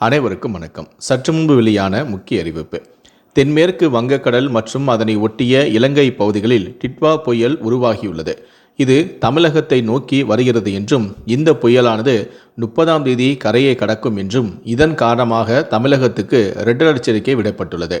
அனைவருக்கும் வணக்கம். சற்று முன்பு வெளியான முக்கிய அறிவிப்பு. தென்மேற்கு வங்கக்கடல் மற்றும் அதனை ஒட்டிய இலங்கை பகுதிகளில் டிட்வா புயல் உருவாகியுள்ளது. இது தமிழகத்தை நோக்கி வருகிறது என்றும் இந்த புயலானது முப்பதாம் தேதி கரையை கடக்கும் என்றும் இதன் காரணமாக தமிழகத்துக்கு ரெட் எச்சரிக்கை விடப்பட்டுள்ளது.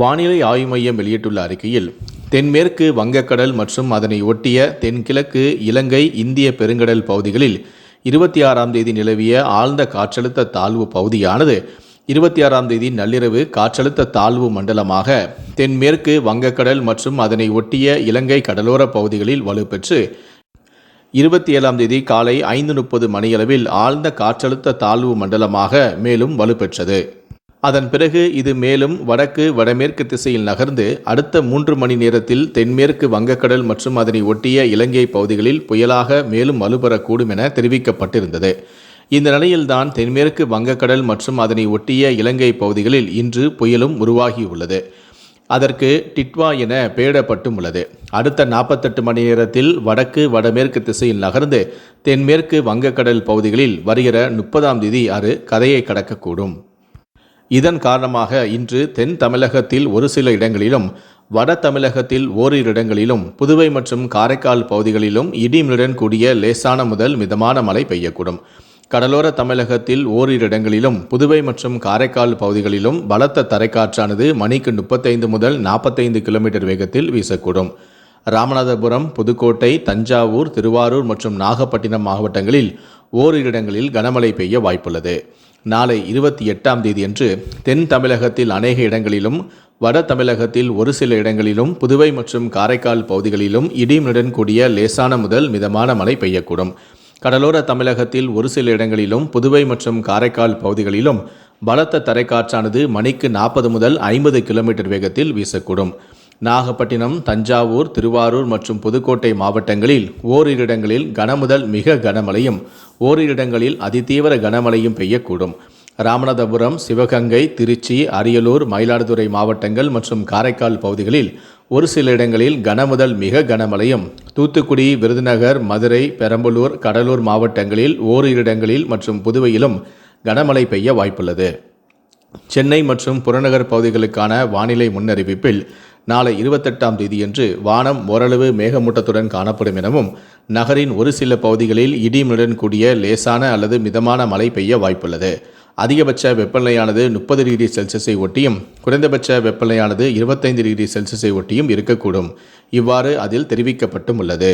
வானிலை ஆய்வு மையம் வெளியிட்டுள்ள அறிக்கையில் தென்மேற்கு வங்கக்கடல் மற்றும் அதனை ஒட்டிய தென்கிழக்கு இலங்கை இந்திய பெருங்கடல் பகுதிகளில் இருபத்தி ஆறாம் தேதி நிலவிய ஆழ்ந்த காற்றழுத்த தாழ்வு பகுதியானது இருபத்தி ஆறாம் தேதி நள்ளிரவு காற்றழுத்த தாழ்வு மண்டலமாக தென்மேற்கு வங்கக்கடல் மற்றும் அதனை ஒட்டிய இலங்கை கடலோர பகுதிகளில் வலுப்பெற்று இருபத்தி ஏழாம் தேதி காலை ஐந்து முப்பது மணியளவில் ஆழ்ந்த காற்றழுத்த தாழ்வு மண்டலமாக மேலும் வலுப்பெற்றது. அதன் பிறகு இது மேலும் வடக்கு வடமேற்கு திசையில் நகர்ந்து அடுத்த மூன்று மணி நேரத்தில் தென்மேற்கு வங்கக்கடல் மற்றும் அதனை ஒட்டிய இலங்கை பகுதிகளில் புயலாக மேலும் வலுப்பெறக்கூடும் என தெரிவிக்கப்பட்டிருந்தது. இந்த நிலையில்தான் தென்மேற்கு வங்கக்கடல் மற்றும் அதனை ஒட்டிய இலங்கை பகுதிகளில் இன்று புயலும் உருவாகியுள்ளது. அதற்கு டிட்வா என பெயரிடப்பட்டும் உள்ளது. அடுத்த நாற்பத்தெட்டு மணி நேரத்தில் வடக்கு வடமேற்கு திசையில் நகர்ந்து தென்மேற்கு வங்கக்கடல் பகுதிகளில் வருகிற முப்பதாம் தேதி அது கதையை கடக்கக்கூடும். இதன் காரணமாக இன்று தென் தமிழகத்தில் ஒரு சில இடங்களிலும் வட தமிழகத்தில் ஓரிரு இடங்களிலும் புதுவை மற்றும் காரைக்கால் பகுதிகளிலும் இடிமுடன் கூடிய லேசான முதல் மிதமான மழை பெய்யக்கூடும். கடலோர தமிழகத்தில் ஓரிரு இடங்களிலும் புதுவை மற்றும் காரைக்கால் பகுதிகளிலும் பலத்த தரைக்காற்றானது மணிக்கு முப்பத்தைந்து முதல் நாற்பத்தைந்து கிலோமீட்டர் வேகத்தில் வீசக்கூடும். ராமநாதபுரம் புதுக்கோட்டை தஞ்சாவூர் திருவாரூர் மற்றும் நாகப்பட்டினம் மாவட்டங்களில் ஓரிரு இடங்களில் கனமழை பெய்ய வாய்ப்புள்ளது. நாளை இருபத்தி எட்டாம் தேதியன்று தென் தமிழகத்தில் அநேக இடங்களிலும் வட தமிழகத்தில் ஒரு சில இடங்களிலும் புதுவை மற்றும் காரைக்கால் பகுதிகளிலும் இடிமுடன் கூடிய லேசான முதல் மிதமான மழை பெய்யக்கூடும். கடலோர தமிழகத்தில் ஒரு சில இடங்களிலும் புதுவை மற்றும் காரைக்கால் பகுதிகளிலும் பலத்த தரைக்காற்றானது மணிக்கு நாற்பது முதல் ஐம்பது கிலோமீட்டர் வேகத்தில் வீசக்கூடும். நாகப்பட்டினம் தஞ்சாவூர் திருவாரூர் மற்றும் புதுக்கோட்டை மாவட்டங்களில் ஓரிரு இடங்களில் கனமுதல் மிக கனமழையும் ஓரிரு இடங்களில் அதிதீவிர கனமழையும் பெய்யக்கூடும். ராமநாதபுரம் சிவகங்கை திருச்சி அரியலூர் மயிலாடுதுறை மாவட்டங்கள் மற்றும் காரைக்கால் பகுதிகளில் ஒரு சில இடங்களில் கனமுதல் மிக கனமழையும் தூத்துக்குடி விருதுநகர் மதுரை பெரம்பலூர் கடலூர் மாவட்டங்களில் ஓரிரு இடங்களில் மற்றும் புதுவையிலும் கனமழை பெய்ய வாய்ப்புள்ளது. சென்னை மற்றும் புறநகர் பகுதிகளுக்கான வானிலை முன்னறிவிப்பில் நாளை இருபத்தெட்டாம் தேதியன்று வானம் ஓரளவு மேகமூட்டத்துடன் காணப்படும் எனவும் நகரின் ஒரு சில பகுதிகளில் இடிமுடன் கூடிய லேசான அல்லது மிதமான மழை பெய்ய வாய்ப்புள்ளது. அதிகபட்ச வெப்பநிலையானது முப்பது டிகிரி செல்சியஸை ஒட்டியும் குறைந்தபட்ச வெப்பநிலையானது இருபத்தைந்து டிகிரி செல்சியஸை ஒட்டியும் இருக்கக்கூடும். இவ்வாறு அதில் தெரிவிக்கப்பட்டும் உள்ளது.